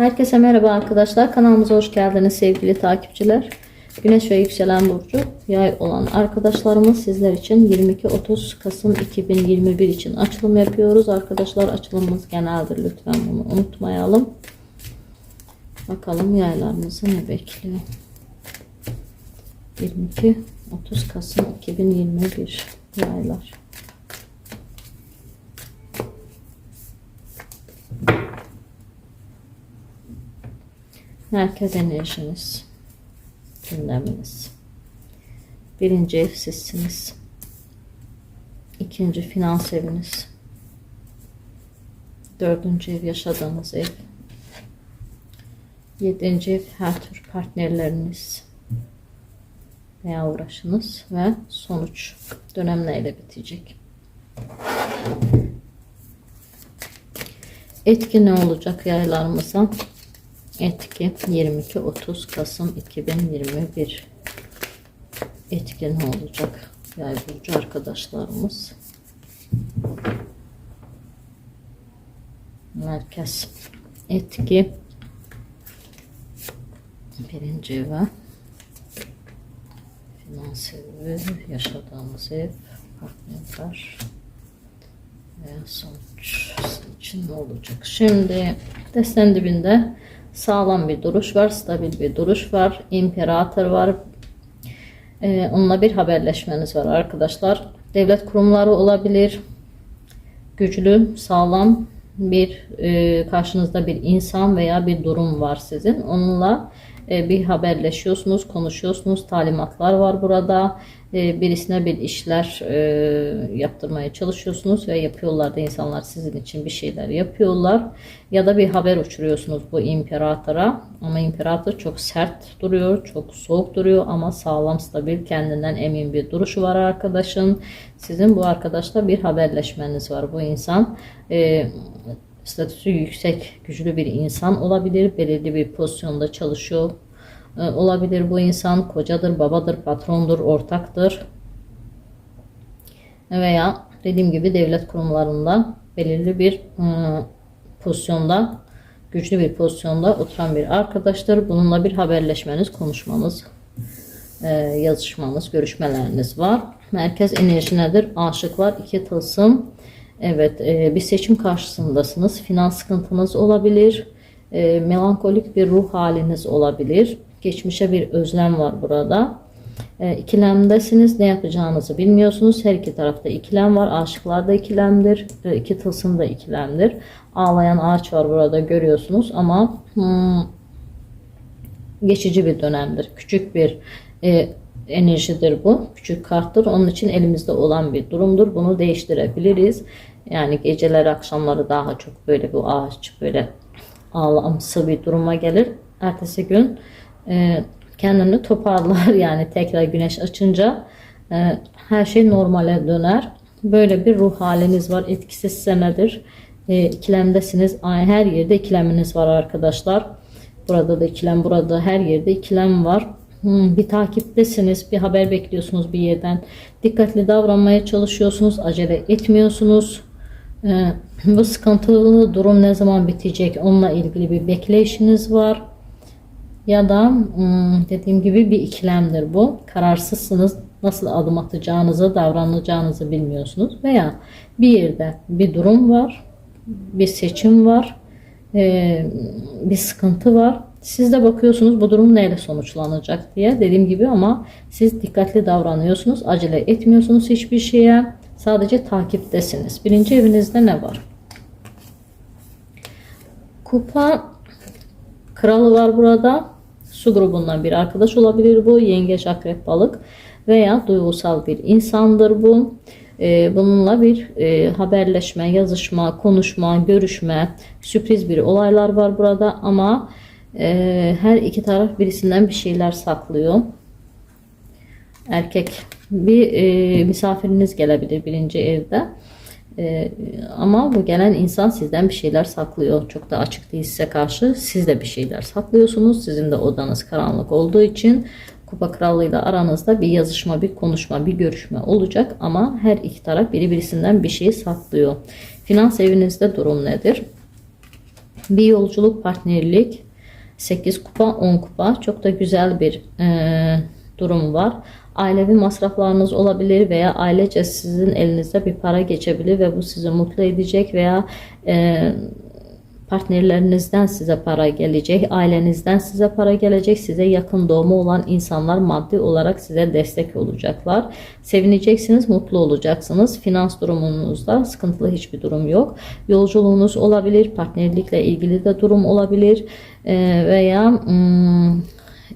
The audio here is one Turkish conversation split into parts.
Herkese merhaba arkadaşlar. Kanalımıza hoş geldiniz sevgili takipçiler. Güneş ve yükselen burcu yay olan arkadaşlarımız sizler için 22-30 Kasım 2021 için açılım yapıyoruz. Arkadaşlar açılımımız geneldir. Lütfen bunu unutmayalım. Bakalım yaylarımızı ne bekliyor. 22-30 Kasım 2021 yaylar. Merkez enerjiniz, gündeminiz. Birinci ev sizsiniz. İkinci finans eviniz. Dördüncü ev yaşadığınız ev. Yedinci ev her tür partnerleriniz veya uğraşınız ve sonuç dönem neyle bitecek? Etki ne olacak yaylarımıza? Etki 22-30 Kasım 2021 etki ne olacak? Yay burcu arkadaşlarımız. Merkez etki birinci eve finans evi, yaşadığımız ev, partnerler ve sonuç için ne olacak? Şimdi desten dibinde sağlam bir duruş var, stabil bir duruş var, imparator var. Ee, onunla bir haberleşmeniz var arkadaşlar. Devlet kurumları olabilir. Güçlü, sağlam bir e, karşınızda bir insan veya bir durum var sizin. Onunla bir haberleşiyorsunuz, konuşuyorsunuz. Talimatlar var burada. E, birisine bir işler e, yaptırmaya çalışıyorsunuz ve yapıyorlar da insanlar sizin için bir şeyler yapıyorlar. Ya da bir haber uçuruyorsunuz bu imparatora. Ama imparator çok sert duruyor, çok soğuk duruyor ama sağlam, stabil, kendinden emin bir duruşu var arkadaşın. Sizin bu arkadaşla bir haberleşmeniz var. Bu insan e, statüsü yüksek, güçlü bir insan olabilir. Belirli bir pozisyonda çalışıyor e, olabilir. Bu insan kocadır, babadır, patrondur, ortaktır. Veya dediğim gibi devlet kurumlarında belirli bir e, pozisyonda, güçlü bir pozisyonda oturan bir arkadaştır. Bununla bir haberleşmeniz, konuşmanız, e, yazışmanız, görüşmeleriniz var. Merkez enerji nedir? Aşıklar, iki tılsım. Evet, e, bir seçim karşısındasınız. Finans sıkıntınız olabilir. E, melankolik bir ruh haliniz olabilir. Geçmişe bir özlem var burada. E, ikilemdesiniz. Ne yapacağınızı bilmiyorsunuz. Her iki tarafta ikilem var. Aşıklar da ikilemdir. E, iki tılsım da ikilemdir. Ağlayan ağaç var burada görüyorsunuz. Ama hmm, geçici bir dönemdir. Küçük bir e, enerjidir bu. Küçük karttır. Onun için elimizde olan bir durumdur. Bunu değiştirebiliriz. Yani geceler akşamları daha çok böyle bu ağaç böyle ağlamsı bir duruma gelir. Ertesi gün e, kendini toparlar yani tekrar güneş açınca e, her şey normale döner. Böyle bir ruh haliniz var. Etkisiz senedir. E, ikilemdesiniz. Her yerde ikileminiz var arkadaşlar. Burada da ikilem, burada her yerde ikilem var. Hmm, bir takiptesiniz, bir haber bekliyorsunuz bir yerden. Dikkatli davranmaya çalışıyorsunuz, acele etmiyorsunuz. Ee, bu sıkıntılı durum ne zaman bitecek onunla ilgili bir bekleyişiniz var. Ya da hmm, dediğim gibi bir ikilemdir bu. Kararsızsınız. Nasıl adım atacağınızı, davranacağınızı bilmiyorsunuz. Veya bir yerde bir durum var, bir seçim var, ee, bir sıkıntı var. Siz de bakıyorsunuz bu durum neyle sonuçlanacak diye dediğim gibi ama siz dikkatli davranıyorsunuz. Acele etmiyorsunuz hiçbir şeye. Sadece takiptesiniz. Birinci evinizde ne var? Kupa kralı var burada. Su grubundan bir arkadaş olabilir bu. Yengeç, akrep, balık veya duygusal bir insandır bu. Ee, bununla bir e, haberleşme, yazışma, konuşma, görüşme, sürpriz bir olaylar var burada ama e, her iki taraf birisinden bir şeyler saklıyor. Erkek bir e, misafiriniz gelebilir birinci evde. E, ama bu gelen insan sizden bir şeyler saklıyor. Çok da açık değil karşı. Siz de bir şeyler saklıyorsunuz. Sizin de odanız karanlık olduğu için Kupa Krallığı'yla aranızda bir yazışma, bir konuşma, bir görüşme olacak ama her iki taraf biri birisinden bir şey saklıyor. Finans evinizde durum nedir? Bir yolculuk, partnerlik, 8 kupa, 10 kupa. Çok da güzel bir e, durum var. Ailevi masraflarınız olabilir veya ailece sizin elinizde bir para geçebilir ve bu sizi mutlu edecek veya e, partnerlerinizden size para gelecek, ailenizden size para gelecek, size yakın doğumu olan insanlar maddi olarak size destek olacaklar. Sevineceksiniz, mutlu olacaksınız. Finans durumunuzda sıkıntılı hiçbir durum yok. Yolculuğunuz olabilir, partnerlikle ilgili de durum olabilir Ee, veya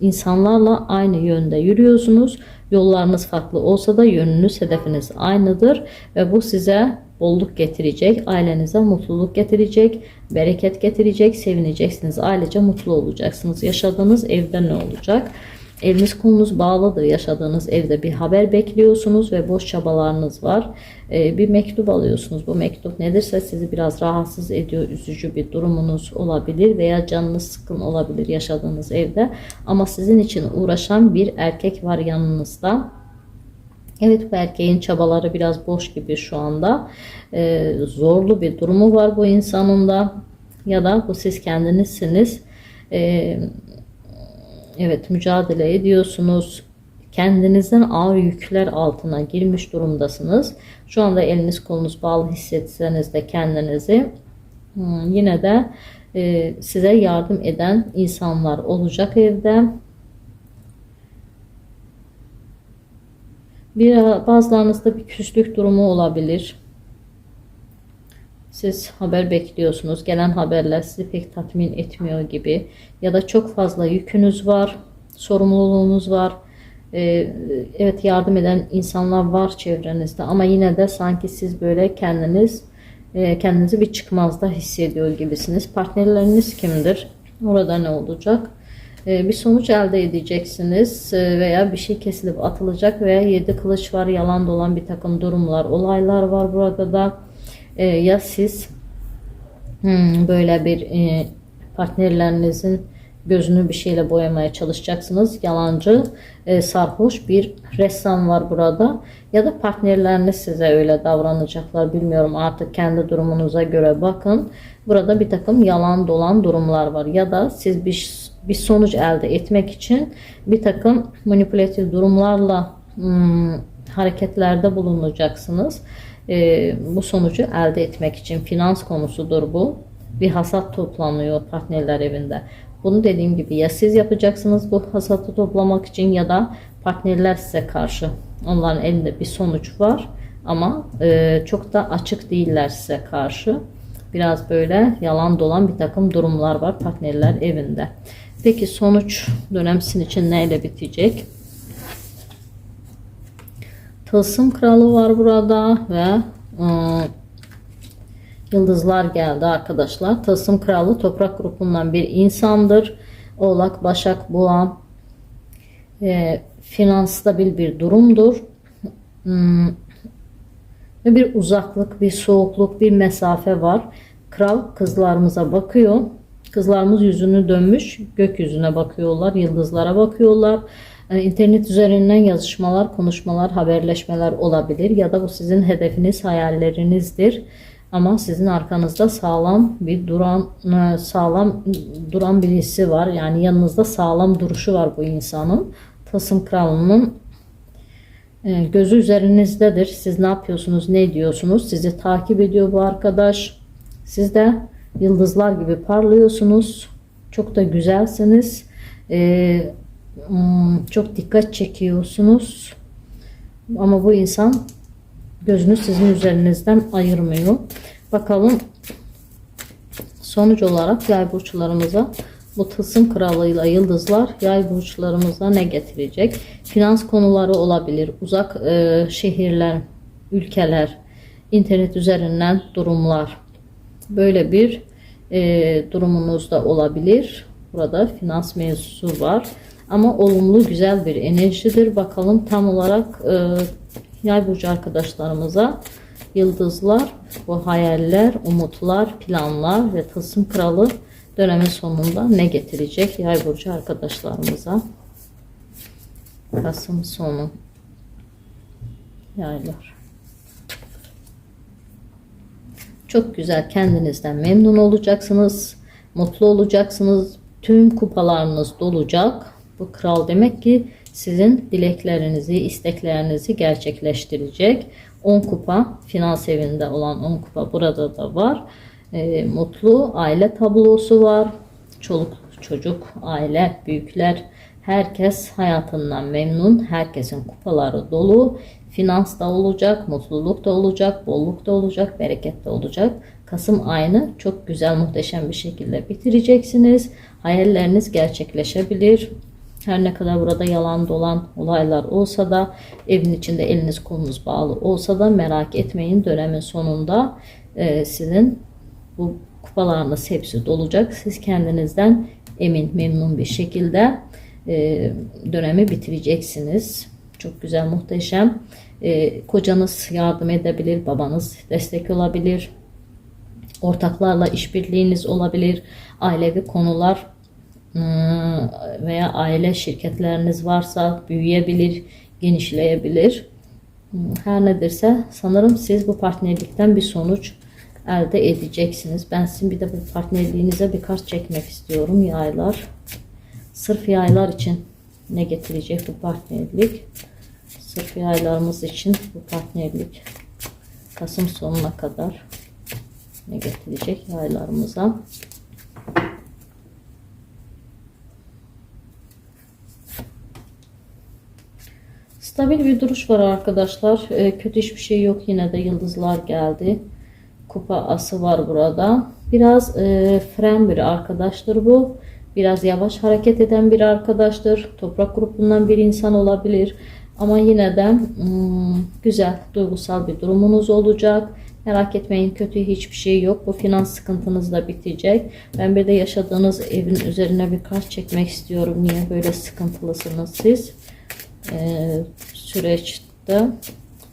insanlarla aynı yönde yürüyorsunuz. Yollarınız farklı olsa da yönünüz, hedefiniz aynıdır ve bu size bolluk getirecek, ailenize mutluluk getirecek, bereket getirecek, sevineceksiniz, ailece mutlu olacaksınız. Yaşadığınız evde ne olacak? Eliniz kolunuz bağlıdır. Yaşadığınız evde bir haber bekliyorsunuz ve boş çabalarınız var. Ee, bir mektup alıyorsunuz. Bu mektup nedirse sizi biraz rahatsız ediyor. Üzücü bir durumunuz olabilir veya canınız sıkın olabilir yaşadığınız evde. Ama sizin için uğraşan bir erkek var yanınızda. Evet bu erkeğin çabaları biraz boş gibi şu anda. Ee, zorlu bir durumu var bu insanın da. Ya da bu siz kendinizsiniz. Ee, evet mücadele ediyorsunuz. Kendinizden ağır yükler altına girmiş durumdasınız. Şu anda eliniz kolunuz bağlı hissetseniz de kendinizi hmm, yine de e, size yardım eden insanlar olacak evde. Bir bazılarınızda bir küslük durumu olabilir. Siz haber bekliyorsunuz. Gelen haberler sizi pek tatmin etmiyor gibi. Ya da çok fazla yükünüz var. Sorumluluğunuz var. Ee, evet yardım eden insanlar var çevrenizde. Ama yine de sanki siz böyle kendiniz e, kendinizi bir çıkmazda hissediyor gibisiniz. Partnerleriniz kimdir? Orada ne olacak? Ee, bir sonuç elde edeceksiniz e, veya bir şey kesilip atılacak veya yedi kılıç var yalan dolan bir takım durumlar olaylar var burada da Ee, ya siz? Hmm, böyle bir e, partnerlerinizin gözünü bir şeyle boyamaya çalışacaksınız. Yalancı e, sarhoş bir ressam var burada. Ya da partnerleriniz size öyle davranacaklar bilmiyorum. Artık kendi durumunuza göre bakın. Burada bir takım yalan dolan durumlar var. Ya da siz bir bir sonuç elde etmek için bir takım manipülatif durumlarla hmm, hareketlerde bulunacaksınız. E, bu sonucu elde etmek için finans konusudur bu. Bir hasat toplanıyor partnerler evinde. Bunu dediğim gibi ya siz yapacaksınız bu hasatı toplamak için ya da partnerler size karşı. Onların elinde bir sonuç var ama e, çok da açık değiller size karşı. Biraz böyle yalan dolan bir takım durumlar var partnerler evinde. Peki sonuç dönemsin için neyle bitecek? Tılsım kralı var burada ve e, yıldızlar geldi arkadaşlar. Tılsım kralı toprak grubundan bir insandır. Oğlak, Başak, Boğa e, finans stabil bir durumdur. Hmm, ve bir uzaklık, bir soğukluk, bir mesafe var. Kral kızlarımıza bakıyor. Kızlarımız yüzünü dönmüş gökyüzüne bakıyorlar, yıldızlara bakıyorlar. Yani internet üzerinden yazışmalar, konuşmalar, haberleşmeler olabilir ya da bu sizin hedefiniz, hayallerinizdir. Ama sizin arkanızda sağlam bir duran e, sağlam duran birisi var. Yani yanınızda sağlam duruşu var bu insanın. Tasım kralının e, gözü üzerinizdedir. Siz ne yapıyorsunuz, ne diyorsunuz? Sizi takip ediyor bu arkadaş. Siz de Yıldızlar gibi parlıyorsunuz. Çok da güzelsiniz. Ee, çok dikkat çekiyorsunuz. Ama bu insan gözünü sizin üzerinizden ayırmıyor. Bakalım sonuç olarak yay burçlarımıza bu tılsım kralıyla yıldızlar yay burçlarımıza ne getirecek? Finans konuları olabilir. Uzak e, şehirler, ülkeler, internet üzerinden durumlar Böyle bir e, durumunuz da olabilir. Burada finans mevzusu var. Ama olumlu güzel bir enerjidir. Bakalım tam olarak e, yay burcu arkadaşlarımıza yıldızlar, bu hayaller, umutlar, planlar ve tılsım kralı dönemin sonunda ne getirecek yay burcu arkadaşlarımıza? Kasım sonu yaylar. Çok güzel kendinizden memnun olacaksınız. Mutlu olacaksınız. Tüm kupalarınız dolacak. Bu kral demek ki sizin dileklerinizi, isteklerinizi gerçekleştirecek. 10 kupa finans evinde olan 10 kupa burada da var. Ee, mutlu aile tablosu var. Çoluk çocuk, aile, büyükler herkes hayatından memnun. Herkesin kupaları dolu. Finans da olacak, mutluluk da olacak, bolluk da olacak, bereket de olacak. Kasım ayını çok güzel, muhteşem bir şekilde bitireceksiniz. Hayalleriniz gerçekleşebilir. Her ne kadar burada yalan dolan olaylar olsa da evin içinde eliniz kolunuz bağlı olsa da merak etmeyin dönemin sonunda e, sizin bu kupalarınız hepsi dolacak. Siz kendinizden emin memnun bir şekilde e, dönemi bitireceksiniz. Çok güzel muhteşem. E, kocanız yardım edebilir, babanız destek olabilir. Ortaklarla işbirliğiniz olabilir. Ailevi konular veya aile şirketleriniz varsa büyüyebilir, genişleyebilir. Her nedirse sanırım siz bu partnerlikten bir sonuç elde edeceksiniz. Ben sizin bir de bu partnerliğinize bir kart çekmek istiyorum yaylar. Sırf yaylar için ne getirecek bu partnerlik? Sırf yaylarımız için bu partnerlik Kasım sonuna kadar ne getirecek yaylarımıza? Stabil bir duruş var arkadaşlar. Ee, kötü hiçbir şey yok. Yine de yıldızlar geldi. Kupa ası var burada. Biraz e, fren bir arkadaştır bu. Biraz yavaş hareket eden bir arkadaştır. Toprak grubundan bir insan olabilir. Ama yine de hmm, güzel, duygusal bir durumunuz olacak. Merak etmeyin kötü hiçbir şey yok. Bu finans sıkıntınız da bitecek. Ben bir de yaşadığınız evin üzerine bir kart çekmek istiyorum. Niye böyle sıkıntılısınız siz? Ee, süreçte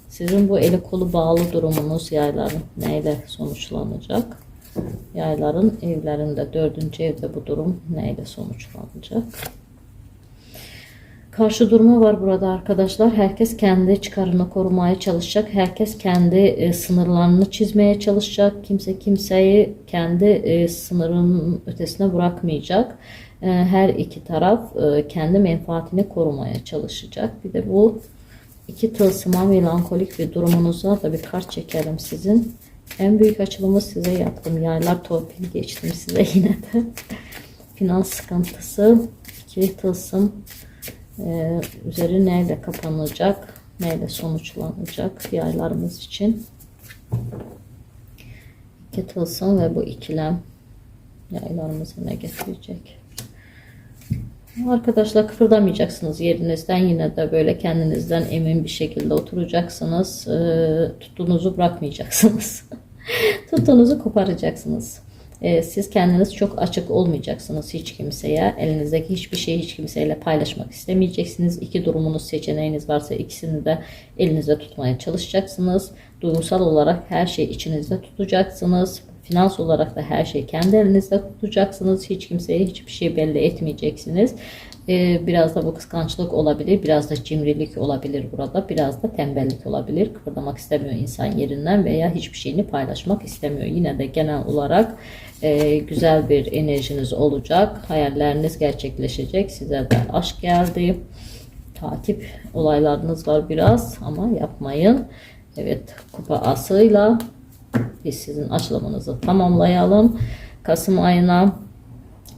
sizin bu eli kolu bağlı durumunuz yayların neyle sonuçlanacak? Yayların evlerinde dördüncü evde bu durum neyle sonuçlanacak? Karşı durma var burada arkadaşlar. Herkes kendi çıkarını korumaya çalışacak. Herkes kendi e, sınırlarını çizmeye çalışacak. Kimse kimseyi kendi e, sınırının ötesine bırakmayacak. E, her iki taraf e, kendi menfaatini korumaya çalışacak. Bir de bu iki tılsıma melankolik bir durumunuza da bir kart çekelim sizin. En büyük açılımı size yaptım. Yaylar torpil geçtim size yine de. Finans sıkıntısı, ikili tılsım, ee, üzeri neyle kapanacak, neyle sonuçlanacak yaylarımız için. İki tılsım ve bu ikilem yaylarımızı ne getirecek? Arkadaşlar kıpırdamayacaksınız yerinizden yine de böyle kendinizden emin bir şekilde oturacaksınız. Ee, tuttuğunuzu bırakmayacaksınız. tuttuğunuzu koparacaksınız. Ee, siz kendiniz çok açık olmayacaksınız hiç kimseye. Elinizdeki hiçbir şeyi hiç kimseyle paylaşmak istemeyeceksiniz. İki durumunuz seçeneğiniz varsa ikisini de elinizde tutmaya çalışacaksınız. Duygusal olarak her şeyi içinizde tutacaksınız. Finans olarak da her şeyi kendi elinizde tutacaksınız. Hiç kimseye hiçbir şey belli etmeyeceksiniz. Ee, biraz da bu kıskançlık olabilir. Biraz da cimrilik olabilir burada. Biraz da tembellik olabilir. Kıpırdamak istemiyor insan yerinden veya hiçbir şeyini paylaşmak istemiyor. Yine de genel olarak e, güzel bir enerjiniz olacak. Hayalleriniz gerçekleşecek. Size de aşk geldi. Takip olaylarınız var biraz ama yapmayın. Evet kupa asıyla biz sizin açılımınızı tamamlayalım. Kasım ayına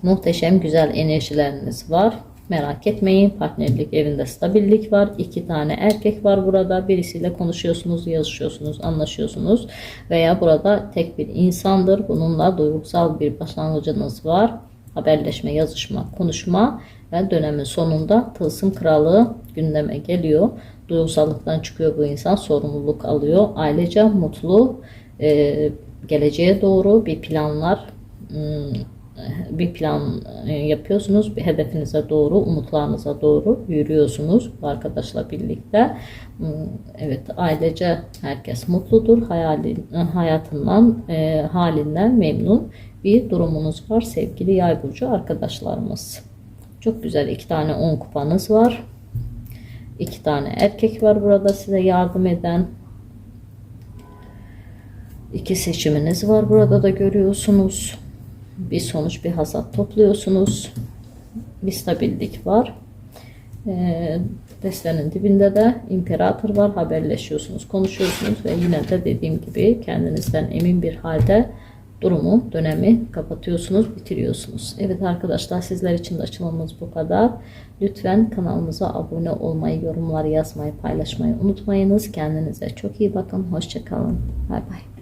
muhteşem güzel enerjileriniz var. Merak etmeyin partnerlik evinde stabillik var. İki tane erkek var burada. Birisiyle konuşuyorsunuz, yazışıyorsunuz, anlaşıyorsunuz. Veya burada tek bir insandır. Bununla duygusal bir başlangıcınız var. Haberleşme, yazışma, konuşma ve dönemin sonunda tılsım kralı gündeme geliyor. Duygusallıktan çıkıyor bu insan, sorumluluk alıyor. Ailece mutlu, e, geleceğe doğru bir planlar hmm, bir plan e, yapıyorsunuz. Bir hedefinize doğru, umutlarınıza doğru yürüyorsunuz arkadaşla birlikte. Hmm, evet, ailece herkes mutludur. Hayalin, hayatından, e, halinden memnun bir durumunuz var sevgili yay burcu arkadaşlarımız. Çok güzel iki tane 10 kupanız var. İki tane erkek var burada size yardım eden. İki seçiminiz var burada da görüyorsunuz. bir sonuç, bir hasat topluyorsunuz. Bir stabillik var. Ee, destenin dibinde de imparator var. Haberleşiyorsunuz, konuşuyorsunuz ve yine de dediğim gibi kendinizden emin bir halde durumu, dönemi kapatıyorsunuz, bitiriyorsunuz. Evet arkadaşlar sizler için de açılımımız bu kadar. Lütfen kanalımıza abone olmayı, yorumlar yazmayı, paylaşmayı unutmayınız. Kendinize çok iyi bakın. Hoşçakalın. Bay bay.